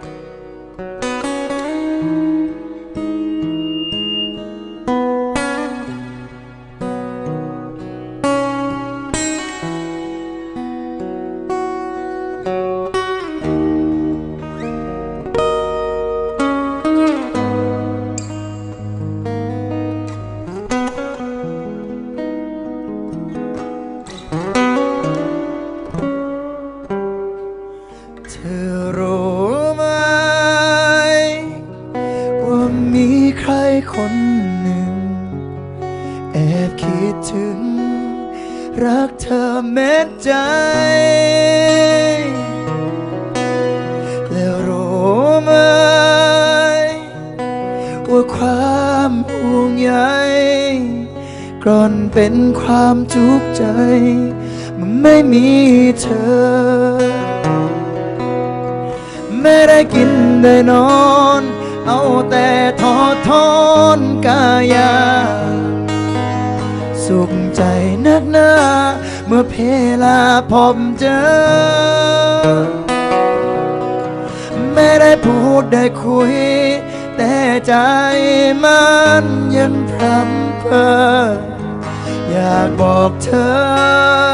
เมีใครคนหนึ่ง แอบคิดถึง รักเธอเม็ดใจ แล้วรู้ไหม ว่าความห่วงใยกร่อนเป็นความทุกข์ใจ มันไม่มีเธอ ไม่ได้กินได้นอน เอาแต่ทอดทอนกายา สุขใจนักหนาเมื่อเพลาพบเจอ ไม่ได้พูดได้คุย แต่ใจมันยังพรำเพออยากบอกเธอ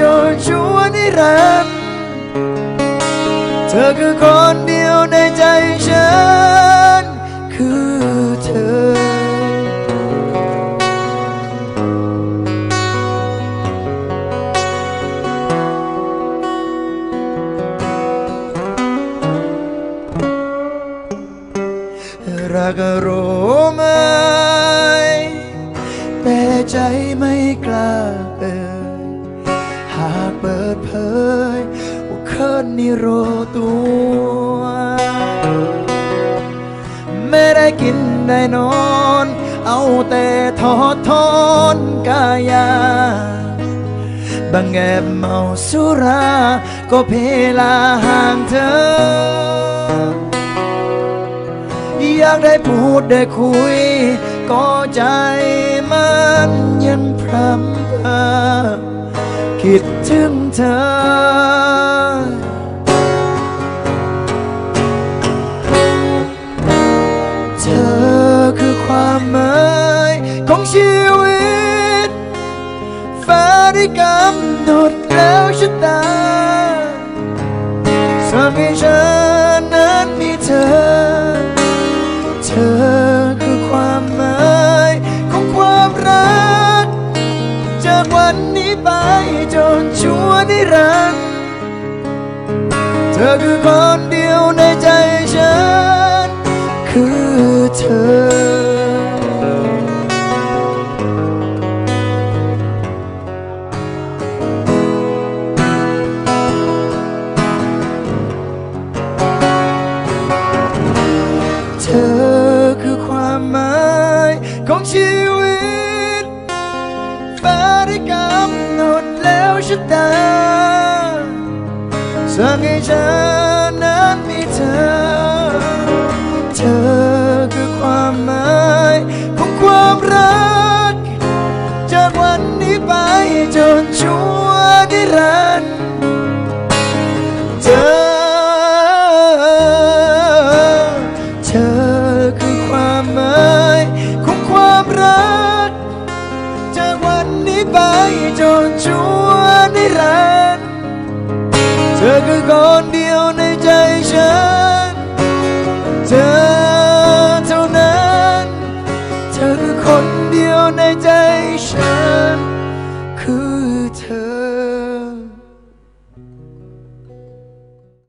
จนชั่วนิรันดร์เธอคือคนเดียวในใจฉัน คือเธอ รักรู้ไหมแต่ใจไม่กล้าเอ่ย เปิดเผยว่าเคินนี่รู้ตัว ไม่ได้กินได้นอน เอาแต่ทอดทอนกายาบางแอบเมาสุรา ก็เพลาห่างเธอ อยากได้พูดได้คุย ก็ใจมันยังพรำเพอ คิดถึงเธอ เธอคือความหมายของชีวิตฟ้าได้กำหนดแล้วชะตา นี้ไปจนชั่วนิรันดร์เธอคือคนเดียวในใจฉัน คือเธอ ชะตาสั่งให้ฉันนั้นมีเธอ เธอคือความหมายของความรัก จากวันนี้ไปจนชั่วนิรันดร์เธอเธอ ธอคือคนเดียวในใจฉัน เธอเท่านั้น เธอคือคนเดียวในใจฉัน คือเธอ